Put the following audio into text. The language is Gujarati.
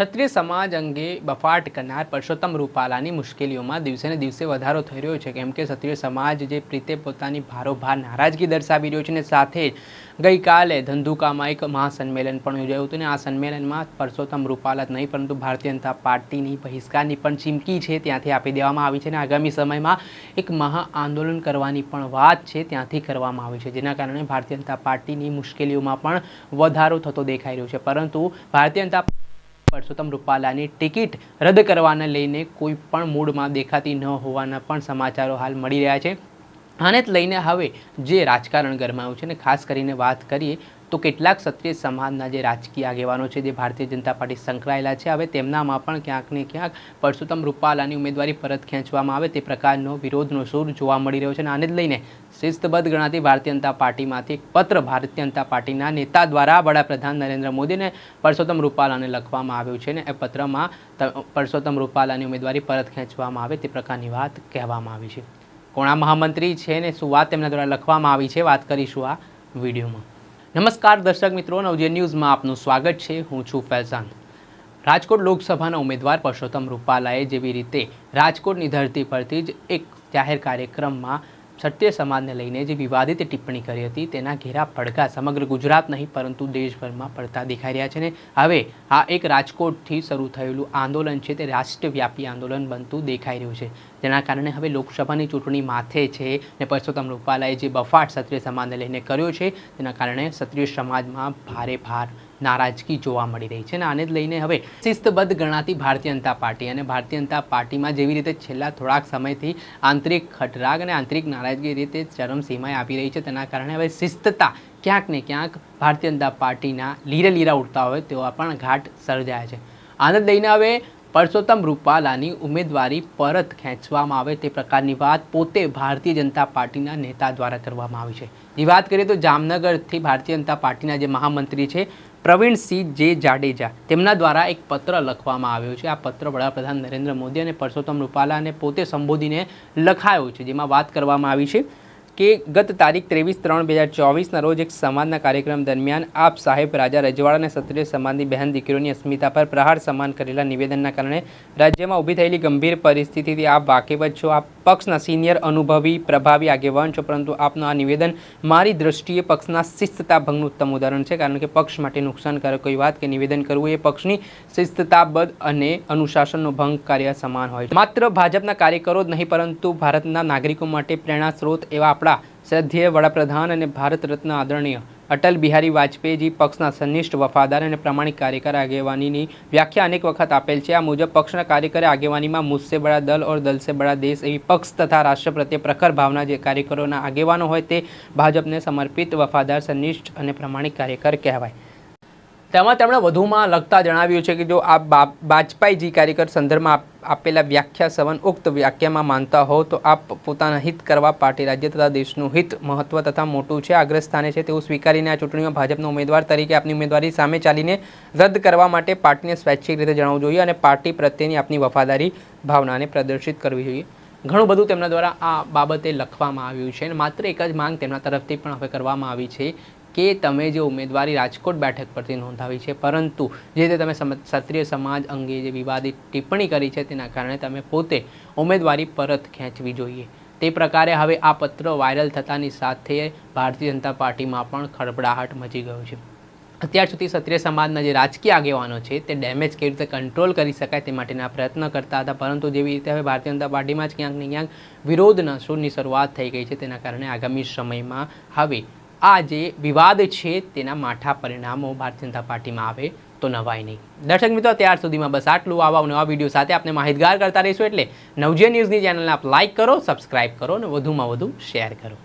ક્ષત્રિય સમાજ અંગે બફાટ કરનાર પરસોત્તમ રૂપાલાની મુશ્કેલીઓમાં દિવસે ને દિવસે વધારો થઈ રહ્યો છે. કેમ કે ક્ષત્રિય સમાજ જે રીતે પોતાની ભારોભાર નારાજગી દર્શાવી રહ્યો છે ને સાથે ગઈકાલે ધંધુકામાં એક મહાસંમેલન પણ યોજાયું હતું ને આ સંમેલનમાં પરસોત્તમ રૂપાલા નહીં, પરંતુ ભારતીય જનતા પાર્ટીની બહિષ્કારની પણ ચીમકી છે. ત્યાંથી આપી દેવામાં આવી છે અને આગામી સમયમાં એક મહા આંદોલન કરવાની પણ વાત છે. ત્યાંથી કરવામાં આવી છે, જેના કારણે ભારતીય જનતા પાર્ટીની મુશ્કેલીઓમાં પણ વધારો થતો દેખાઈ રહ્યો છે. પરંતુ ભારતીય જનતા પરસોત્તમ રૂપાલાની ટિકિટ રદ કરવાને લઈને કોઈ પણ મૂડમાં દેખાતી ન હોવાના પણ સમાચારો હાલ મળી રહ્યા છે. આને લઈને હવે જે રાજકારણ ગરમાયું છે ને ખાસ કરીને વાત કરીએ તો કેટલાક ક્ષત્રિય સમાજના જે રાજકીય આગેવાનો છે, જે ભારતીય જનતા પાર્ટી સંકળાયેલા છે, હવે તેમનામાં પણ ક્યાંક ને ક્યાંક પરસોત્તમ રૂપાલાની ઉમેદવારી પરત ખેંચવામાં આવે તે પ્રકારનો વિરોધનો સૂર જોવા મળી રહ્યો છે અને આને જ લઈને શિસ્તબદ્ધ ગણાતી ભારતીય જનતા પાર્ટીમાંથી એક પત્ર ભારતીય જનતા પાર્ટીના નેતા દ્વારા વડાપ્રધાન નરેન્દ્ર મોદીને પરસોત્તમ રૂપાલાને લખવામાં આવ્યું છે ને એ પત્રમાં પરસોત્તમ રૂપાલાની ઉમેદવારી પરત ખેંચવામાં આવે તે પ્રકારની વાત કહેવામાં આવી છે. કોણા મહામંત્રી છે ને શું વાત તેમના દ્વારા લખવામાં આવી છે? વાત કરીશું આ વિડીયોમાં. નમસ્કાર દર્શક મિત્રો, નવજે ન્યૂઝમાં આપનું સ્વાગત છે. હું છું ફૈઝાન. રાજકોટ લોકસભાના ઉમેદવાર પરસોત્તમ રૂપાલાએ જેવી રીતે રાજકોટની ધરતી પરથી જ એક જાહેર કાર્યક્રમમાં ક્ષત્રિય સમાજને લઈને જે વિવાદિત ટિપ્પણી કરી હતી, તેના ઘેરા પડઘા સમગ્ર ગુજરાત નહીં, પરંતુ દેશભરમાં પડતા દેખાઈ રહ્યા છે ને હવે આ એક રાજકોટથી શરૂ થયેલું આંદોલન છે, તે રાષ્ટ્રવ્યાપી આંદોલન બનતું દેખાઈ રહ્યું છે. જેના કારણે હવે લોકસભાની ચૂંટણી માથે છે ને પરસોત્તમ રૂપાલાએ જે બફાટ ક્ષત્રિય સમાજને લઈને કર્યો છે, તેના કારણે ક્ષત્રિય સમાજમાં ભારે ભાર નારાજગી જોવા મળી રહી છે અને આને લઈને હવે શિસ્તબદ્ધ ગણાતી ભારતીય જનતા પાર્ટી અને ભારતીય જનતા પાર્ટીમાં જેવી રીતે છેલ્લા થોડાક સમયથી આંતરિક ખટરાગ અને આંતરિક નારાજગી રીતે ચરમસીમાએ આપી રહી છે, તેના કારણે હવે શિસ્તતા ક્યાંક ને ક્યાંક ભારતીય જનતા પાર્ટીના લીરે લીરા ઉડતા હોય તેવા પણ ઘાટ સર્જાયા છે. આને લઈને હવે પરસોત્તમ રૂપાલાની ઉમેદવારી પરત ખેંચવામાં આવે તે પ્રકારની વાત પોતે ભારતીય જનતા પાર્ટીના નેતા દ્વારા કરવામાં આવી છે. એ વાત કરીએ તો જામનગરથી ભારતીય જનતા પાર્ટીના જે મહામંત્રી છે પ્રવીણસિંહ જે જાડેજા. તેમના દ્વારા એક પત્ર લખવામાં આવ્યો છે. આ પત્ર વડાપ્રધાન નરેન્દ્ર મોદી અને પરસોત્તમ રૂપાલાને પોતે સંબોધીને લખાયો છે, જેમાં વાત કરવામાં આવી છે. કે ગત તારીખ ત્રેવીસ ત્રણ બે હજાર ચોવીસના રોજ એક સમાજના કાર્યક્રમ દરમિયાન આપ સાહેબ રાજા રજવાડા અને ક્ષત્રિય સમાજની બહેન દીકરીઓની અસ્મિતા પર પ્રહાર સમાન કરેલા નિવેદનના કારણે રાજ્યમાં ઊભી થયેલી ગંભીર પરિસ્થિતિથી આપ વાકેફ છો. આપ પક્ષના સિનિયર, અનુભવી, પ્રભાવી, આગેવાન છો, પરંતુ આપનું આ નિવેદન મારી દ્રષ્ટિએ પક્ષના શિસ્તતાભંગનું ઉત્તમ ઉદાહરણ છે. કારણ કે પક્ષ માટે નુકસાનકારક કોઈ વાત કે નિવેદન કરવું એ પક્ષની શિસ્તતાબદ્ધ અને અનુશાસનનો ભંગ કાર્ય સમાન હોય માત્ર ભાજપના કાર્યકરો જ નહીં, પરંતુ ભારતના નાગરિકો માટે પ્રેરણા સ્ત્રોત એવા આપણા શ્રદ્ધેય વડાપ્રધાન અને ભારત રત્ન આદરણીય અટલ બિહારી વાજપેયીજી પક્ષના સનિષ્ઠ વફાદાર અને પ્રમાણિક કાર્યકર આગેવાનીની વ્યાખ્યા અનેક વખત આપેલ છે. આ મુજબ પક્ષના કાર્યકર આગેવાનીમાં મુझसे બડા દલ ઓર દલ સે બડા દેશ એવી પક્ષ તથા રાષ્ટ્ર પ્રત્યે પ્રખર ભાવના જે કાર્યકરોના આગેવાનો હોય તે ભાજપને સમર્પિત વફાદાર, સનિષ્ઠ અને પ્રમાણિક કાર્યકર કહેવાય. તેમાં તેમણે વધુમાં લખતા જણાવ્યું છે કે જો આ બાજપાઈજી કાર્યકર સંદર્ભમાં આપેલા વ્યાખ્યા સવન ઉક્ત વ્યાખ્યામાં માનતા હો, તો આપ પોતાના હિત કરવા પાર્ટી રાજ્ય તથા દેશનું હિત, મહત્વ તથા મોટું છે, અગ્રસ્થાને છે, તેવું સ્વીકારીને આ ચૂંટણીમાં ભાજપના ઉમેદવાર તરીકે આપની ઉમેદવારી સામે ચાલીને રદ કરવા માટે પાર્ટીને સ્વૈચ્છિક રીતે જણાવવું જોઈએ અને પાર્ટી પ્રત્યેની આપની વફાદારી ભાવનાને પ્રદર્શિત કરવી જોઈએ. ઘણું બધું તેમના દ્વારા આ બાબતે લખવામાં આવ્યું છે અને માત્ર એક જ માંગ તેમના તરફથી પણ હવે કરવામાં આવી છે કે તમે જે ઉમેદવારી રાજકોટ બેઠક પરથી નોંધાવી છે, પરંતુ જે રીતે તમે ક્ષત્રિય સમાજ અંગે જે વિવાદિત ટિપ્પણી કરી છે, તેના કારણે તમે પોતે ઉમેદવારી પરત ખેંચવી જોઈએ. તે પ્રકારે હવે આ પત્ર વાયરલ થતાની સાથે ભારતીય જનતા પાર્ટીમાં પણ ખડબડાહટ મચી ગયો છે. અત્યાર સુધી ક્ષત્રિય સમાજના જે રાજકીય આગેવાનો છે, તે ડેમેજ કેવી રીતે કંટ્રોલ કરી શકાય તે માટેના પ્રયત્ન કરતા હતા, પરંતુ જેવી રીતે હવે ભારતીય જનતા પાર્ટીમાં જ ક્યાંક ને ક્યાંક વિરોધના સૂરની શરૂઆત થઈ ગઈ છે, તેના કારણે આગામી સમયમાં હવે આ જે વિવાદ છે, તેના માઠા પરિણામો ભારતીય જનતા પાર્ટીમાં આવે તો નવાય નહીં. દર્શક મિત્રો, ત્યાર સુધીમાં બસ આટલું. આવા નવા વીડિયો સાથે આપણે માહિતગાર કરતા રહીશું. એટલે નવજે ન્યૂઝની ચેનલને આપ લાઇક કરો સબસ્ક્રાઇબ કરો અને વધુમાં વધુ શેર કરો.